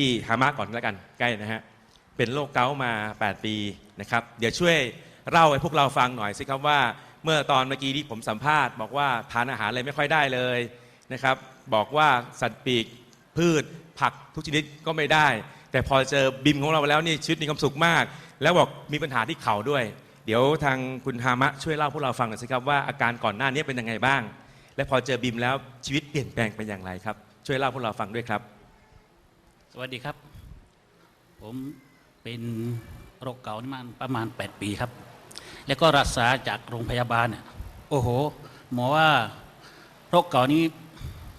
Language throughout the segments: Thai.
ที่ฮามาก่อนแล้วกันใกล้นะฮะเป็นโรคเกาต์มา 8 ปีนะครับเดี๋ยวช่วยเล่าให้พวกเราฟังหน่อยสิครับว่า เมื่อตอนเมื่อกี้ที่ผมสัมภาษณ์บอกว่าทานอาหารอะไรไม่ค่อยได้เลยนะครับบอกว่าสัตว์ปีกพืชผักทุกชนิดก็ไม่ได้ แต่พอเจอบิมของเราแล้วนี่ชีวิตมีความสุขมาก แล้วบอกมีปัญหาที่เข่าด้วย เดี๋ยวทางคุณฮามะช่วยเล่าพวกเราฟังหน่อยสิครับว่าอาการก่อนหน้านี้เป็นยังไงบ้าง และพอเจอบิมแล้วชีวิตเปลี่ยนแปลงไปอย่างไรครับช่วยเล่าพวกเราฟังด้วยครับ สวัสดีครับ ผมเป็นโรคเก่านี่มาประมาณ 8 ปีครับ แล้วก็รักษาจากโรงพยาบาลเนี่ยโอ้โห หมอว่าโรคเก่านี้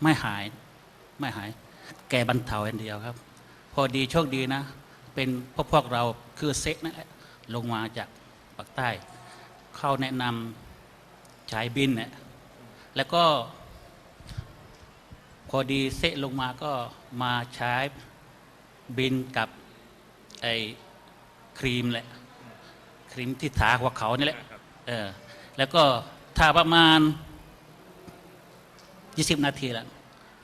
ไม่หายไม่หาย แก้บรรเทาอย่างเดียวครับ พอดีโชคดีนะ เป็นพวกพวกเราคือเซ็กนะลงมาจากปากใต้ เข้าแนะนำใช้บินเนี่ยแล้วก็พอดีเซะลงมาก็มาใช้ บินกับไอ้ครีมแหละครีมที่ทาหัวเขานี่แหละเออแล้วก็ทาประมาณ 20 นาทีแล้ว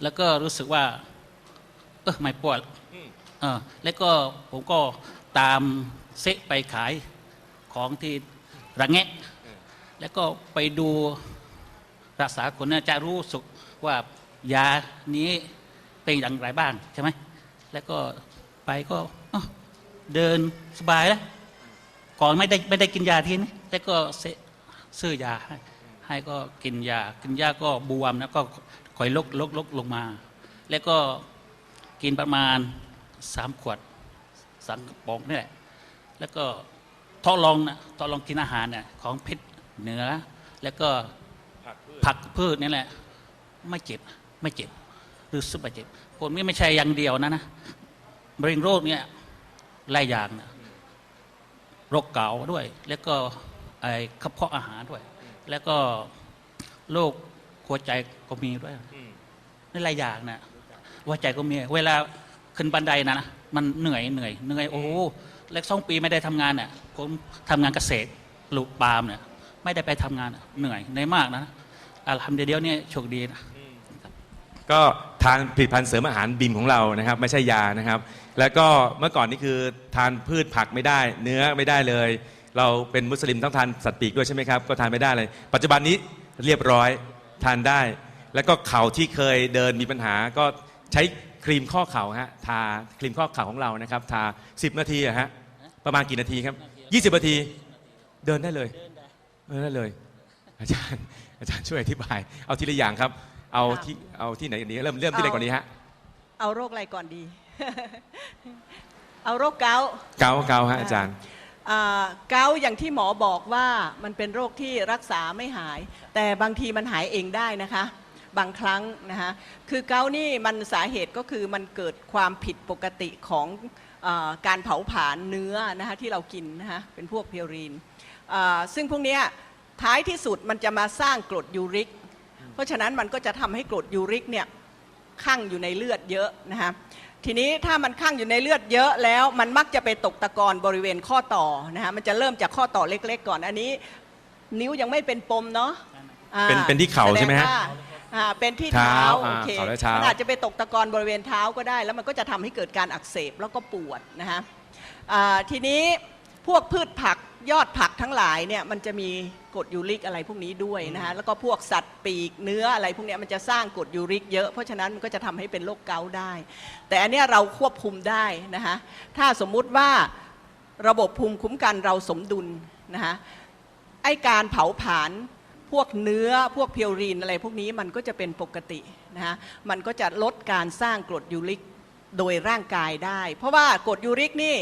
แล้วก็รู้สึกว่า เออไม่ปวดเออแล้วก็ผมก็ตามเซะไปขายของที่ระแงะ แล้วก็ไปดูรักษาคนน่าจะรู้สึกว่ายานี้เป็นอย่างไรบ้างใช่ไหมแล้วก็ ไปก็อ้าวเดินสบายแล้วก่อนไม่ได้ไม่ได้กินยาทีนี้แล้วก็เซซื้อยาให้ให้ก็กินยา กินยาก็บวมแล้วก็ค่อยลกลกลกลงมา แล้วก็กินประมาณสามขวดสังกระป๋องนี่แหละ แล้วก็ทดลองนะทดลองกินอาหารเนี่ยของเพชรเหนือ แล้วก็ผักพืชนี่แหละ ไม่เจ็บ ไม่เจ็บรู้สึกไม่เจ็บ คนนี้ไม่ใช่อย่างเดียวนะนะ มะเร็งโรคเนี่ยหลายอย่างนะโรคเกาต์ด้วย แล้วก็ไอ้กระเพาะอาหารด้วย แล้วก็โรคหัวใจก็มีด้วยนี่หลายอย่างนะหัวใจก็มี เวลาขึ้นบันไดนะมันเหนื่อยเหนื่อยเหนื่อยโอ้โหแล้วสองปีไม่ได้ทำงานเนี่ยผมทำงานเกษตรปลูกปาล์มเนี่ยไม่ได้ไปทำงานเหนื่อยเหนื่อยมากนะอัลฮัมดุลิลละห์เนี่ยโชคดีนะก็ ทานผลิตภัณฑ์เสริมอาหารบิมของเรานะครับ ไม่ใช่ยานะครับ แล้วก็เมื่อก่อนนี่คือทานพืชผักไม่ได้ เนื้อไม่ได้เลย เราเป็นมุสลิมต้องทานสัตว์ปีกด้วยใช่ไหมครับก็ทานไม่ได้เลย ปัจจุบันนี้เรียบร้อยทานได้ แล้วก็เข่าที่เคยเดินมีปัญหาก็ใช้ครีมข้อเข่าฮะทาครีมข้อเข่าของเรานะครับ ทา 10 นาทีอะฮะประมาณกี่นาทีครับ 20 นาทีเดินได้เลยเดินได้เลย อาจารย์อาจารย์ช่วยอธิบาย เอาทีละอย่างครับ เอาที่เอาที่ไหนดีเริ่มเริ่มที่ไหนก่อนดีฮะเอาโรคอะไรก่อนดี เอาโรคเกาต์เกาเกาฮะอาจารย์ อ่าเกาต์อย่างที่หมอบอกว่ามันเป็นโรคที่รักษาไม่หาย แต่บางทีมันหายเองได้นะคะ บางครั้งนะคะคือเกาต์นี่มันสาเหตุก็คือมันเกิดความผิดปกติของอาการเผาผลาญเนื้อนะคะที่เรากินนะคะเป็นพวกเพรีนอ่าซึ่งพวกเนี้ยท้ายที่สุดมันจะมาสร้างกรดยูริก เพราะฉะนั้นมันก็จะทำให้กรดยูริกเนี่ยข้างอยู่ในเลือดเยอะนะฮะทีนี้ถ้ามันข้างอยู่ในเลือดเยอะแล้วมันมักจะไปตกตะกอนบริเวณข้อต่อนะฮะมันจะเริ่มจากข้อต่อเล็ก ๆ ก่อนอันนี้ นิ้วยังไม่เป็นปมเนาะอ่าเป็นเป็นที่เข่าใช่ไหมฮะแสดงว่าอ่าเป็นที่เท้าเท้าโออ่าเคเข่าและเท้ามันอาจจะไปตกตะกอนบริเวณเท้าก็ได้ แล้วมันก็จะทำให้เกิดการอักเสบแล้วก็ปวดนะฮะอ่าทีนี้พวกพืชผัก ยอดผักทั้งหลายเนี่ยมันจะมีกรดยูริกอะไรพวกนี้ด้วยนะฮะแล้วก็พวกสัตว์ปีกเนื้ออะไรพวกเนี้ยมันจะสร้างกรดยูริกเยอะเพราะฉะนั้นมันก็จะทำให้เป็นโรคเกาต์ได้ แต่อันเนี้ยเราควบคุมได้นะฮะถ้าสมมุติว่าระบบภูมิคุ้มกันเราสมดุลนะฮะไอการเผาผลาญพวกเนื้อพวกเพียวรีนอะไรพวกนี้มันก็จะเป็นปกตินะฮะมันก็จะลดการสร้างกรดยูริกโดยร่างกายได้ เพราะว่ากรดยูริกนี่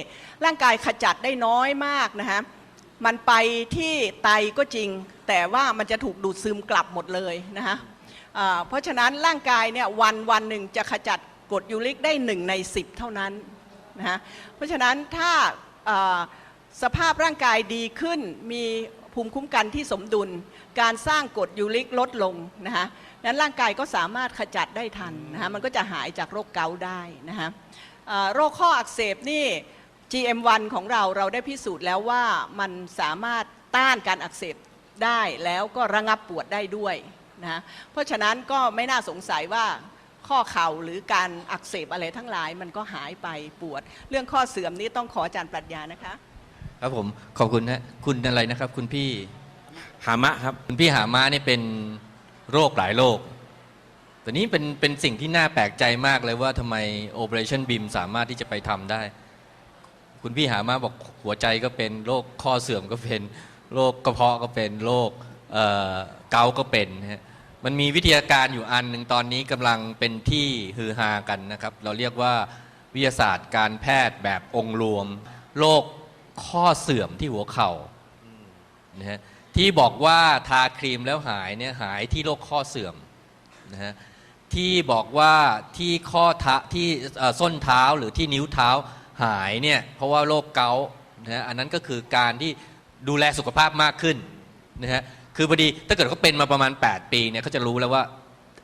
ร่างกายขจัดได้น้อยมากนะฮะ มันไปที่ไตก็จริง แต่ว่ามันจะถูกดูดซึมกลับหมดเลยนะฮะเพราะฉะนั้นร่างกายเนี่ยวันวันหนึ่งจะขจัดกรดยูริกได้หนึ่งใน 10 เท่านั้นนะฮะเพราะฉะนั้นถ้าสภาพร่างกายดีขึ้นมีภูมิคุ้มกันที่สมดุล การสร้างกรดยูริกลดลงนะฮะนั้นร่างกายก็สามารถขจัดได้ทันนะฮะมันก็จะหายจากโรคเกาต์ได้นะฮะโรคข้ออักเสบนี่ GM1 ของเราเราได้พิสูจน์แล้วว่ามันสามารถต้านการอักเสบได้แล้วก็ระงับปวดได้ด้วยนะฮะเพราะฉะนั้นก็ไม่น่าสงสัยว่าข้อเข่าหรือการอักเสบอะไรทั้งหลายมันก็หายไปปวด เรื่องข้อเสื่อมนี้ต้องขออาจารย์ปรัชญานะคะ ครับผมขอบคุณนะคุณอะไรนะครับ คุณพี่หามะครับคุณพี่หามานี่เป็นโรคหลายโรคแต่นี้เป็นเป็นสิ่งที่น่าแปลกใจมากเลยว่าทำไม Operation BIM สามารถที่จะไปทำได้ คุณพี่หามาบอกหัวใจก็เป็นโรคข้อเสื่อมก็เป็นโรคกระเพาะก็เป็นโรคเกาต์ก็เป็นนะฮะมันมีวิทยาการอยู่อันหนึ่งตอนนี้กำลังเป็นที่ฮือฮากันนะครับ เราเรียกว่าวิทยาศาสตร์การแพทย์แบบองค์รวมโรคข้อเสื่อมที่หัวเข่านะฮะที่บอกว่าทาครีมแล้วหายเนี่ยหายที่โรคข้อเสื่อมนะฮะที่บอกว่าที่ข้อท้าที่ส้นเท้าหรือที่นิ้วเท้า หายเนี่ยเพราะว่าโรคเกาต์นะฮะอันนั้นก็คือการที่ดูแลสุขภาพมากขึ้นนะฮะคือพอดีถ้าเกิดเขาเป็นมาประมาณ 8 ปีเนี่ยเขาจะรู้แล้วว่า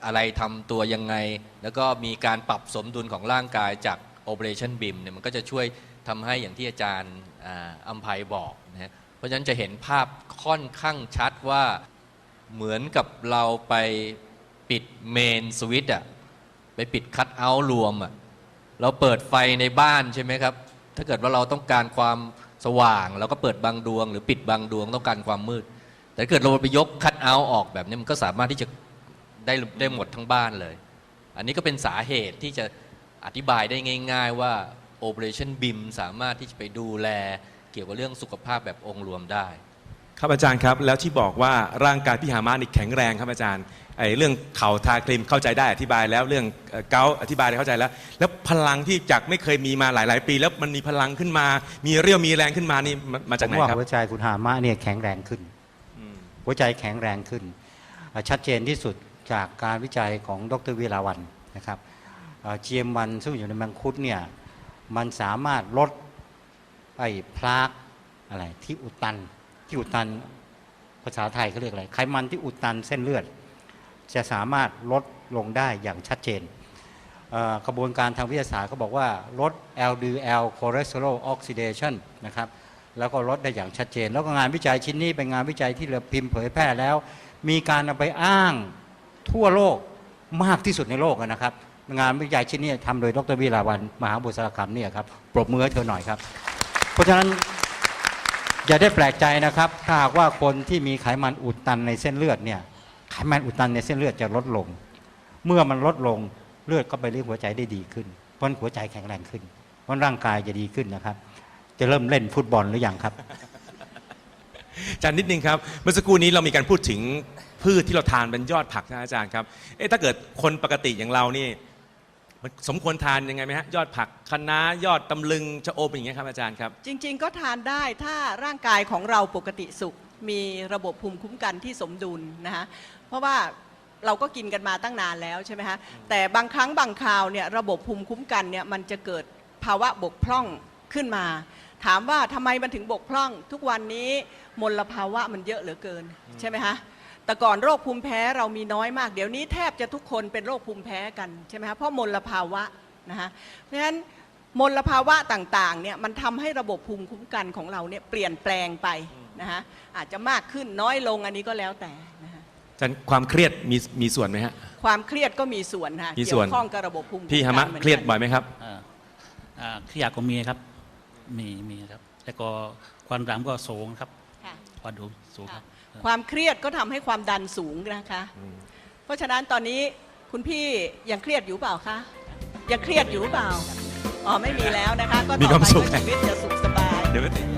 อะไรทำตัวยังไง แล้วก็มีการปรับสมดุลของร่างกายจาก Operation BIM เนี่ยมันก็จะช่วยทำให้อย่างที่อาจารย์อัมภัยบอกนะฮะเพราะฉะนั้นจะเห็นภาพค่อนข้างชัดว่าเหมือนกับเราไปปิดเมนสวิตช์อะไปปิดคัตเอาท์รวมอะ เราเปิดไฟในบ้านใช่ไหมครับ ถ้าเกิดว่าเราต้องการความสว่างเราก็เปิดบางดวง หรือปิดบางดวงต้องการความมืด แต่เกิดเราไปยกคัตเอาท์ออกแบบนี้มันก็สามารถที่จะได้ได้หมดทั้งบ้านเลย อันนี้ก็เป็นสาเหตุที่จะอธิบายได้ง่าย ๆ ว่า Operation BIM สามารถที่จะไปดูแลเกี่ยวกับเรื่องสุขภาพแบบองค์รวมได้ ครับอาจารย์ครับ แล้วที่บอกว่าร่างกายพี่หามานี่แข็งแรงครับอาจารย์ ไอ้เรื่องเข่าทาครีมเข้าใจได้อธิบายแล้วเรื่องเกาอธิบายได้เข้าใจแล้ว แล้วพลังที่จากไม่เคยมีมาหลาย ๆ ปี แล้วมันมีพลังขึ้นมา มีเรี่ยวมีแรงขึ้นมานี่มาจากไหนครับผมว่าหัวใจคุณหามะเนี่ยแข็งแรงขึ้นหัวใจแข็งแรงขึ้น ชัดเจนที่สุดจากการวิจัยของดรวิลาวันนะครับเจียมวันซึ่งอยู่ในมังคุดเนี่ยมันสามารถลดไอ้พลากอะไรที่อุดตันที่อุดตันภาษาไทยเขาเรียกอะไรไขมันที่อุดตันเส้นเลือด จะสามารถลดลงได้อย่างชัดเจนกระบวนการทางวิทยาศาสตร์เขาบอกว่าลด LDL cholesterol oxidation นะครับแล้วก็ลดได้อย่างชัดเจน แล้วก็งานวิจัยชิ้นนี้เป็นงานวิจัยที่เราพิมพ์เผยแพร่แล้ว มีการเอาไปอ้างทั่วโลกมากที่สุดในโลกนะครับ งานวิจัยชิ้นนี้ทำโดยดรวิลาวันมหาบุษรคำเนี่ยครับปรบมือให้เธอหน่อยครับ เพราะฉะนั้นอย่าได้แปลกใจนะครับ ถ้าหากว่าคนที่มีไขมันอุดตันในเส้นเลือดเนี่ย ไขมันอุดตันในเส้นเลือดจะลดลง เมื่อมันลดลงเลือดก็ไปเลี้ยงหัวใจได้ดีขึ้นเพราะฉะนั้นหัวใจแข็งแรงขึ้นเพราะร่างกายจะดีขึ้นนะครับ จะเริ่มเล่นฟุตบอลหรือยังครับอาจารย์นิดนึงครับเมื่อสักครู่นี้เรามีการพูดถึงพืชที่เราทานเป็นยอดผักนะอาจารย์ครับเอ๊ะถ้าเกิดคนปกติอย่างเรานี่มันสมควรทานยังไงไหมฮะยอดผักคะน้ายอดตำลึงชะอมอย่างเงี้ยครับอาจารย์ครับ จริง ๆ ก็ทานได้ถ้าร่างกายของเราปกติสุข มีระบบภูมิคุ้มกันที่สมดุลนะคะเพราะว่าเราก็กินกันมาตั้งนานแล้วใช่ไหมคะแต่บางครั้งบางคราวเนี่ยระบบภูมิคุ้มกันเนี่ยมันจะเกิดภาวะบกพร่องขึ้นมา ถามว่าทำไมมันถึงบกพร่อง ทุกวันนี้มลภาวะมันเยอะเหลือเกินใช่ไหมคะแต่ก่อนโรคภูมิแพ้เรามีน้อยมาก เดี๋ยวนี้แทบจะทุกคนเป็นโรคภูมิแพ้กันใช่ไหมคะเพราะมลภาวะนะคะเพราะฉะนั้นมลภาวะต่างๆเนี่ยมันทำให้ระบบภูมิคุ้มกันของเราเนี่ยเปลี่ยนแปลงไป นะฮะอาจจะมากขึ้นน้อยลงอันนี้ก็แล้วแต่นะฮะอาจารย์ความเครียดมีมีส่วนไหมฮะ ความเครียดก็มีส่วนฮะมีส่เกี่วนยวข้องกับระบบภูมิคุ้มกันพี่ฮามะหมือนกันเครียดบ่อยไหมครับ อ่าอ่าเครียดก็มีครับ มีมีครับ แล้วก็ความดันก็สูงครับค่ะความดันสูงครับความเครียดก็ทำให้ความดันสูงนะคะ เพราะฉะนั้นตอนนี้คุณพี่ยังเครียดอยู่เปล่าคะยังเครียดอยู่เปล่าอ๋อไม่มีแล้วนะคะ ก็มีต่อความไปสุข ก็ชีวิตจะสุข